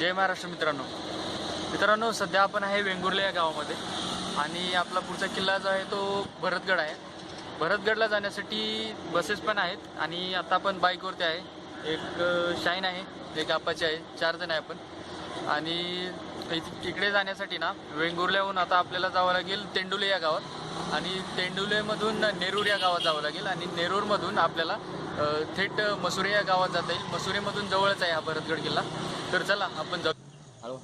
जय महाराष्ट्र मित्रांनो. मित्रांनो सध्या आपण आहे वेंगुर्ले या गावामध्ये. आणि आपला पुढचा किल्ला जो आहे तो भरतगड आहे. भरतगडला जाण्यासाठी बसेस पण आहेत आणि आता आपण बाईकवरती आहे. एक शाईन आहे एक आपाची आहे. चार जण आहे आपण. आणि इथ- इकडे जाण्यासाठी ना वेंगुर्ल्याहून आता आपल्याला जावं लागेल तेंडुले या गावात. आणि तेंडुलेमधून नेरूर या गावात जावं लागेल. आणि नेरूरमधून आपल्याला थेट मसुरे या गावात जाता येईल. मसुरेमधून जवळच आहे हा भरतगड किल्ला. तर चला आपण जाऊ. हळू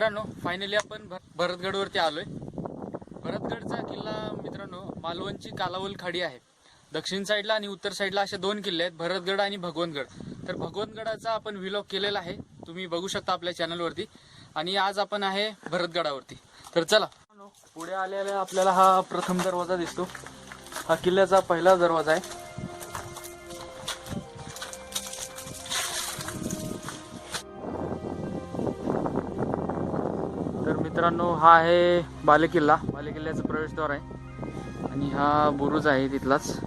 मित्रांनो फायनली आपण भरतगडवरती आलोय. भरतगडचा किल्ला मित्रांनो मालवणची कालावल खाडी आहे. दक्षिण साईडला आणि उत्तर साईडला असे दोन किल्ले आहेत भरतगड आणि भगवंतगड तर भगवनगडाचा आपण विलॉग केलेला आहे. तुम्ही बघू शकता आपल्या चॅनलवरती आणि आज आपण आहे भरतगडावरती. तर चला. पुढे आलेला आपल्याला हा प्रथम दरवाजा दिसतो. हा किल्ल्याचा पहिला दरवाजा आहे. मित्रांनो हा आहे बालेकिल्ला. बालेकिल्ल्याचं प्रवेशद्वार आहे. आणि हा बुरुज आहे तिथलाच.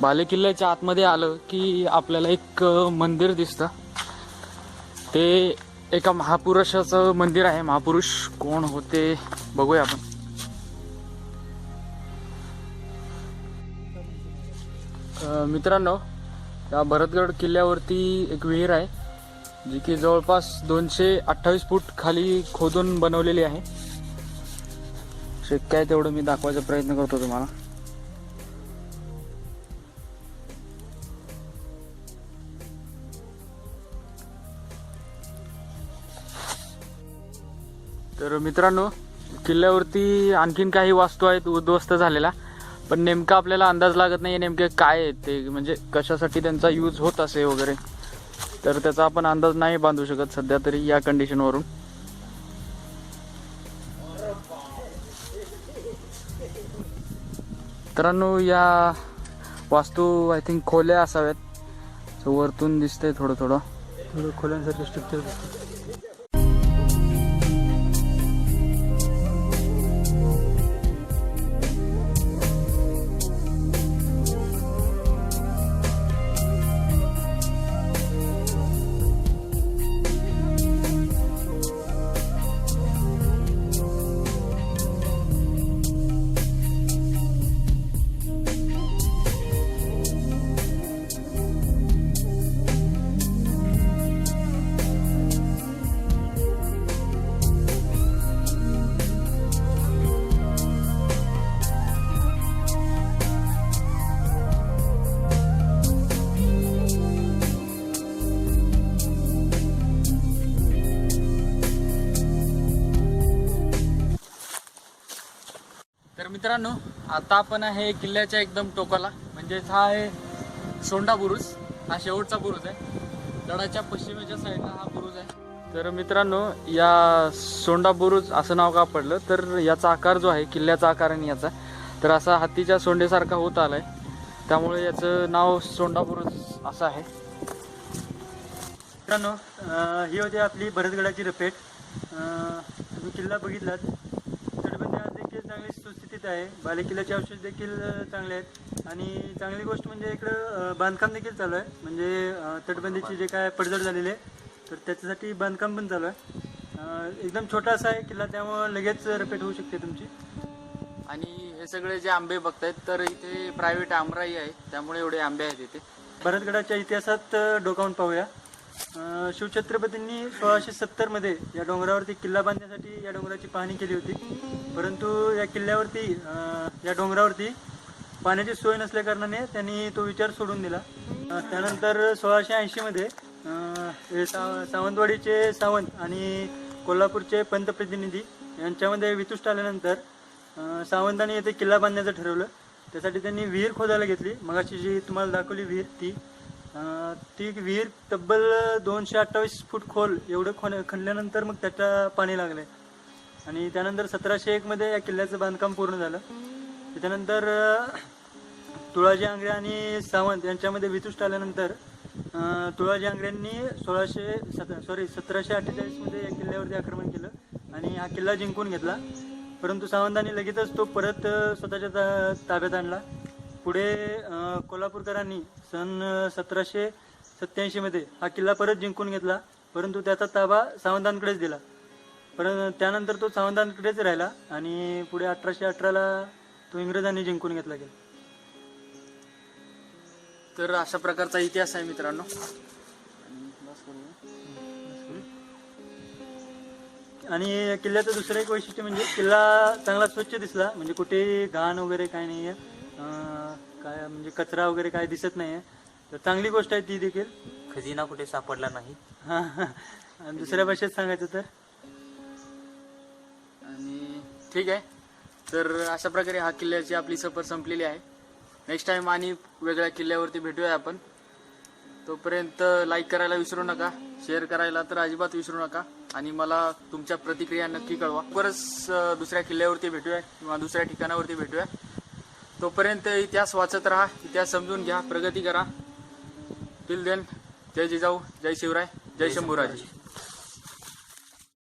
बालेकिल्ल्याच्या आतमध्ये आलं की आपल्याला एक मंदिर दिसतं. ते एका महापुरुषाचं मंदिर आहे. महापुरुष कोण होते बघूया आपण. मित्रांनो या भरतगड किल्ल्यावरती एक विहीर आहे. जी की जवळपास दोनशे अठ्ठावीस फूट खाली खोदून बनवलेली आहे. शक्य आहे तेवढं मी दाखवायचा प्रयत्न करतो तुम्हाला. तर मित्रांनो किल्ल्यावरती आणखीन काही वास्तू आहेत उद्ध्वस्त झालेला. पण नेमका आपल्याला अंदाज लागत नाही नेमके काय ते म्हणजे कशासाठी त्यांचा यूज होत असे वगैरे. तर त्याचा आपण अंदाज नाही बांधू शकत सध्या तरी या कंडिशनवरून मित्रांनो या वास्तू आय थिंक खोल्या असाव्यात. वरतून दिसतंय थोडं थोडं. थोडं खोल्यांसारखं स्ट्रक्चर दिसतं मित्रांनो आता आपण आहे किल्ल्याच्या एकदम टोकाला. म्हणजेच हा आहे सोंडा बुरुज. हा शेवटचा बुरुज आहे. गडाच्या पश्चिमेच्या साईडला हा बुरुज आहे. तर मित्रांनो या सोंडा बुरुज असं नाव का पडलं? तर याचा आकार जो आहे किल्ल्याचा आकार आणि याचा तर असा हत्तीच्या सोंडेसारखा होत आलाय. त्यामुळे याचं नाव सोंडा बुरुज असं आहे. मित्रांनो ही होती आपली भरतगडाची रपेट. तुम्ही किल्ला बघितलात तटबंदी आज देखील चांगली सुस्थितीत आहे. बालेकिल्ल्याचे अवशेष देखील चांगले आहेत. आणि चांगली गोष्ट म्हणजे इकडं बांधकाम देखील चालू आहे. म्हणजे तटबंदीची जे काय पडझड झालेली आहे तर त्याच्यासाठी बांधकाम पण चालू आहे. एकदम छोटा असा आहे किल्ला त्यामुळं लगेच रपेट होऊ शकते तुमची. आणि हे सगळे जे आंबे बघतायत तर इथे प्रायव्हेट आमराई आहे. त्यामुळे एवढे आंबे आहेत इथे. भरतगडाच्या इतिहासात डोकावून पाहूया. शिवछत्रपतींनी सोळाशे सत्तरमध्ये या डोंगरावरती किल्ला बांधण्यासाठी या डोंगराची पाहणी केली होती. परंतु या किल्ल्यावरती या डोंगरावरती पाण्याची सोय नसल्या कारणाने त्यांनी तो विचार सोडून दिला. त्यानंतर सोळाशे ऐंशीमध्ये सावंतवाडीचे सावंत आणि कोल्हापूरचे पंतप्रतिनिधी यांच्यामध्ये वितुष्ट आल्यानंतर अ, सावंतांनी येथे किल्ला बांधण्याचं ठरवलं. त्यासाठी त्यांनी विहीर खोदायला घेतली. मगाशी जी तुम्हाला दाखवली विहीर ती ती विहीर तब्बल दोनशे अठ्ठावीस फूट खोल एवढं खोन खणल्यानंतर मग त्याचा पाणी लागले. आणि त्यानंतर सतराशे एकमध्ये या किल्ल्याचं बांधकाम पूर्ण झालं. त्याच्यानंतर तुळाजी आंग्रे आणि सावंत यांच्यामध्ये वितुष्ट आल्यानंतर तुळाजी आंग्रेंनी सोळाशे सत सॉरी सतराशे अठ्ठेचाळीसमध्ये या किल्ल्यावरती आक्रमण केलं आणि हा किल्ला जिंकून घेतला. परंतु सावंतांनी लगेचच तो परत स्वतःच्या ता- ताब्यात आणला. पुढे कोल्हापूरकरांनी सन सतराशे सत्याऐंशीमध्ये हा किल्ला परत जिंकून घेतला. परंतु त्याचा ताबा सावंतांकडेच दिला. परंतु त्यानंतर तो सावंतांकडेच राहिला आणि पुढे अठराशे अठराला तो इंग्रजांनी जिंकून घेतला गेला. तर अशा प्रकारचा इतिहास आहे मित्रांनो. आणि किल्ल्याचं दुसरं एक वैशिष्ट्य म्हणजे किल्ला चांगला स्वच्छ दिसला. म्हणजे कुठे घाण वगैरे काय नाही आहे काय म्हणजे कचरा वगैरे काय दिसत नाही आहे तर चांगली गोष्ट आहे ती देखील. खजिना कुठे सापडला नाही. हा. आणि दुसऱ्या भाषेत सांगायचं तर? आणि ठीक आहे. तर अशा प्रकारे हा किल्ल्याची आपली सफर संपलेली आहे. नेक्स्ट टाइम आणि वेगळ्या किल्ल्यावरती भेटूया आपण. तोपर्यंत लाईक करायला विसरू नका. शेअर करायला तर अजिबात विसरू नका. आणि मला तुमच्या प्रतिक्रिया नक्की कळवा. बरंच अं, दुसऱ्या किल्ल्यावरती भेटूया किंवा दुसऱ्या ठिकाणावरती भेटूया. तोपर्यंत इतिहास वाचत राहा इतिहास समजून घ्या प्रगती करा. टिल देन जय जिजाऊ जय शिवराय जय शंभूराज.